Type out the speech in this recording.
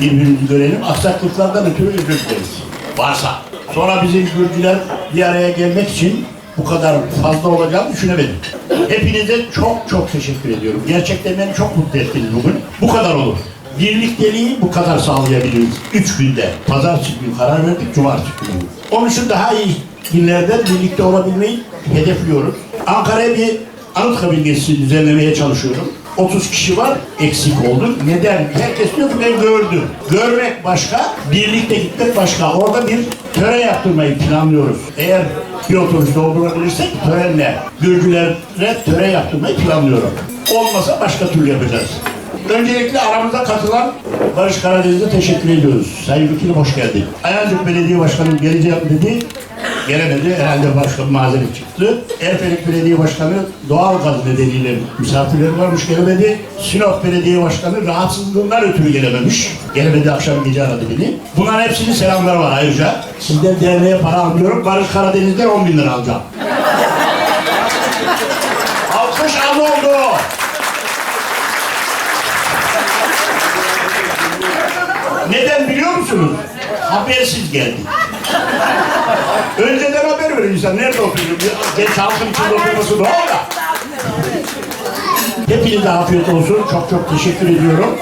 Birbirimizi görelim. Aksaklıklardan ötürü özür dileriz. Varsa. Sonra bizim Gürcüler bir araya gelmek için bu kadar fazla olacağını düşünemedim. Hepinize çok çok teşekkür ediyorum. Gerçekten beni çok mutlu ettiniz bugün. Bu kadar olur. Birlikteliği bu kadar sağlayabiliriz. Üç günde. Pazartesi günü karar verdik, cumartesi günü. Onun için daha iyi günlerde birlikte olabilmeyi hedefliyoruz. Ankara'ya bir Anıtkabir gezisi düzenlemeye çalışıyorum. 30 kişi var, eksik oldu. Neden? Herkes diyor ki ben gördüm. Görmek başka, birlikte gitmek başka. Orada bir tören yaptırmayı planlıyoruz. Eğer bir otobüs doldurabilirsek törenle, Gürcülere tören yaptırmayı planlıyorum. Olmasa başka türlü yapacağız. Öncelikle aramıza katılan Barış Karadeniz'e teşekkür ediyoruz. Sayın Vekilim hoş geldin. Ayancık Belediye Başkanı geleceğim dedi. Gelemedi. Herhalde başka bir mazeret çıktı. Erfelik Belediye Başkanı doğal gaz nedeniyle misafirleri varmış gelemedi. Sinop Belediye Başkanı rahatsızlığından ötürü gelememiş. Gelemedi akşam gece aradı beni. Bunların hepsinin selamları var ayrıca. Sizden derneğe para almıyorum. Barış Karadeniz'den 10 bin lira alacağım. Alkış az oldu. Neden biliyor musunuz? Habersiz geldik. Önceden haber verir insan. Nerede oturuyor? Genç halkın içinde oturması doğal da. Hepinize afiyet olsun. Çok çok teşekkür ediyorum.